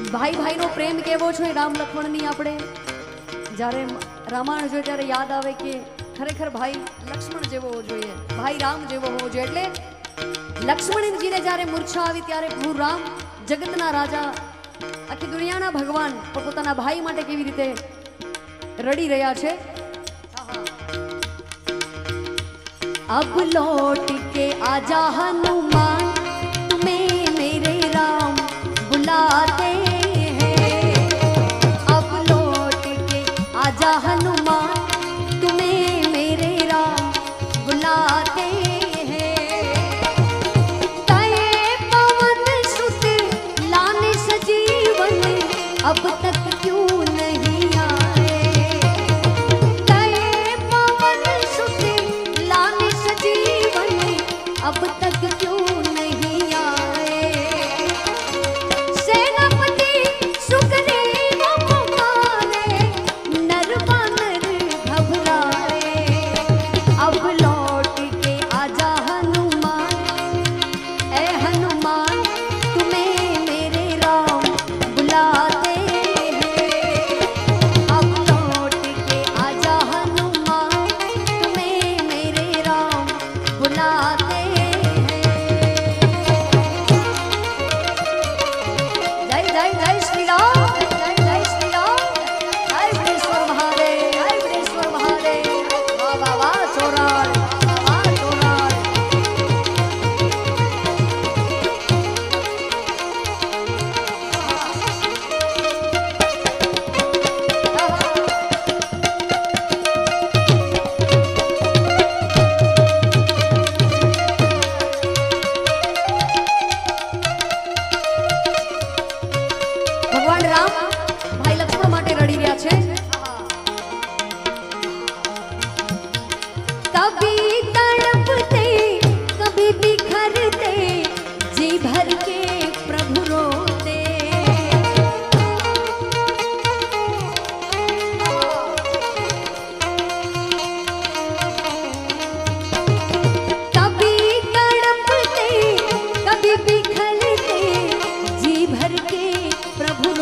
ભાઈ ભાઈનો પ્રેમ કેવો છે? રામ લક્ષ્મણની આપણે? જ્યારે રામાયણ જોઈએ ત્યારે યાદ આવે કે ખરેખર ભાઈ લક્ષ્મણ જેવો હોવો જોઈએ. ભાઈ રામ જેવો હોવો જોઈએ. એટલે લક્ષ્મણજીને જ્યારે મૂર્છા આવી ત્યારે હું રામ જગતના રાજા, આખી દુનિયાના ભગવાન પણ પોતાના ભાઈ માટે કેવી રીતે રડી રહ્યા છે? अब लौट के आजा हनु জাহানুমা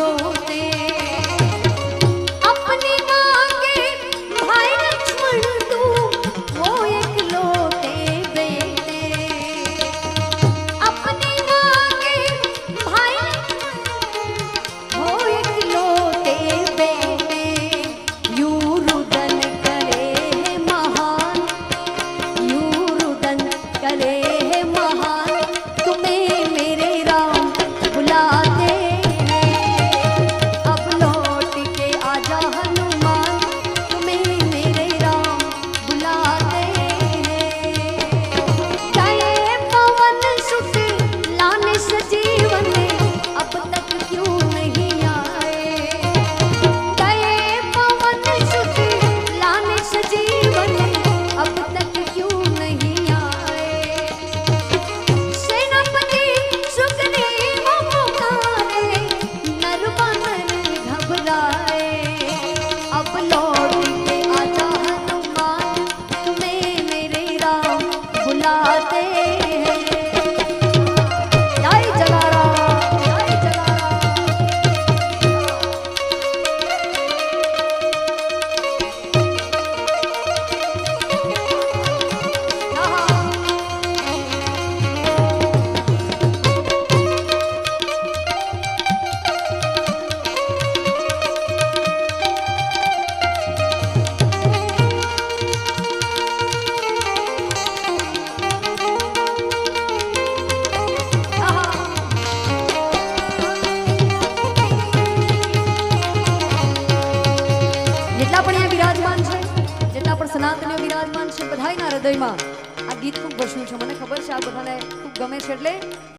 멈춰 કલાકન્યો વિરાજમાન છે બધાના હૃદયમાં. આ ગીત ખૂબ વસ્યું છે. મને ખબર છે, આ બધાને ખૂબ ગમે છે એટલે